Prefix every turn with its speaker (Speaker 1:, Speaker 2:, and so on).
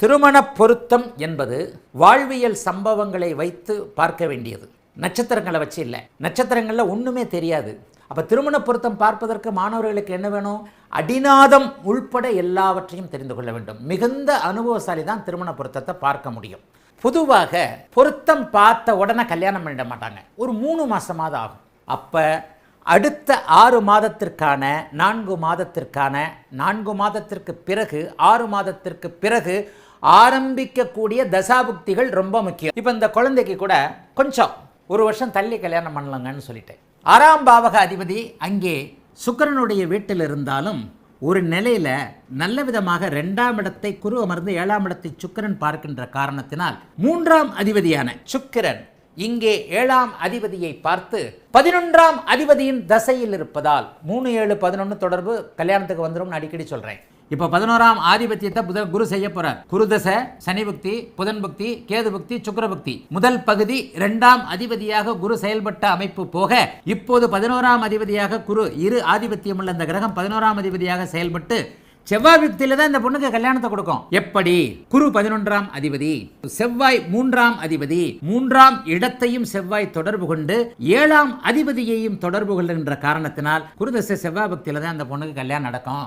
Speaker 1: திருமண பொருத்தம் என்பது வாழ்வியல் சம்பவங்களை வைத்து பார்க்க வேண்டியது. நட்சத்திரங்களை வச்சு இல்லை. நட்சத்திரங்களில் ஒன்றுமே தெரியாது. அப்போ திருமண பொருத்தம் பார்ப்பதற்கு மாணவர்களுக்கு என்ன வேணும்? அடிநாதம் உள்பட எல்லாவற்றையும் தெரிந்து கொள்ள வேண்டும். மிகுந்த அனுபவசாலி தான் திருமண பொருத்தத்தை பார்க்க முடியும். பொதுவாக பொருத்தம் பார்த்த உடனே கல்யாணம் பண்ணிட மாட்டாங்க. ஒரு மூணு மாதமாவது ஆகும். அப்போ அடுத்த ஆறு மாதத்திற்கான நான்கு மாதத்திற்கான நான்கு மாதத்திற்கு பிறகு ஆறு மாதத்திற்கு பிறகு ஆரம்பிக்கக்கூடிய தசாபுக்திகள் ரொம்ப முக்கியம். இப்போ இந்த குழந்தைக்கு கூட கொஞ்சம் ஒரு வருஷம் தள்ளி கல்யாணம் பண்ணலங்கன்னு சொல்லிட்டேன். ஆறாம் பாவக அதிபதி அங்கே சுக்கிரனுடைய வீட்டில் இருந்தாலும் ஒரு நிலையில நல்ல விதமாக ரெண்டாம் இடத்தை குரு அமர்ந்து ஏழாம் இடத்தை சுக்கிரன் பார்க்கின்ற காரணத்தினால் மூன்றாம் அதிபதியான சுக்கிரன் இங்கே ஏழாம் அதிபதியை பார்த்து பதினொன்றாம் அதிபதியின் தசையில் இருப்பதால் மூணு ஏழு பதினொன்று தொடர்பு கல்யாணத்துக்கு வந்துரும்னு அடிக்கடி சொல்றேன். இப்போ பதினோராம் ஆதிபத்தியத்தை புத குரு செய்ய போறார். குருதச சனி பக்தி புதன் பக்தி கேது பக்தி சுக்கர பக்தி. முதல் பகுதி இரண்டாம் அதிபதியாக குரு செயல்பட்ட அமைப்பு போக இப்போது பதினோராம் அதிபதியாக குரு இரு ஆதிபத்தியம் உள்ள இந்த கிரகம் பதினோராம் அதிபதியாக செயல்பட்டு செவ்வாய் யுக்தியில தான் இந்த பொண்ணுக்கு கல்யாணத்தை கொடுக்கும். எப்படி? குரு பதினொன்றாம் அதிபதி செவ்வாய் மூன்றாம் அதிபதி மூன்றாம் இடத்தையும் செவ்வாய் தொடர்பு கொண்டு ஏழாம் அதிபதியையும் தொடர்பு கொள்கின்ற காரணத்தினால் குருதசை செவ்வாய் பக்தியில தான் அந்த பொண்ணுக்கு கல்யாணம் நடக்கும்.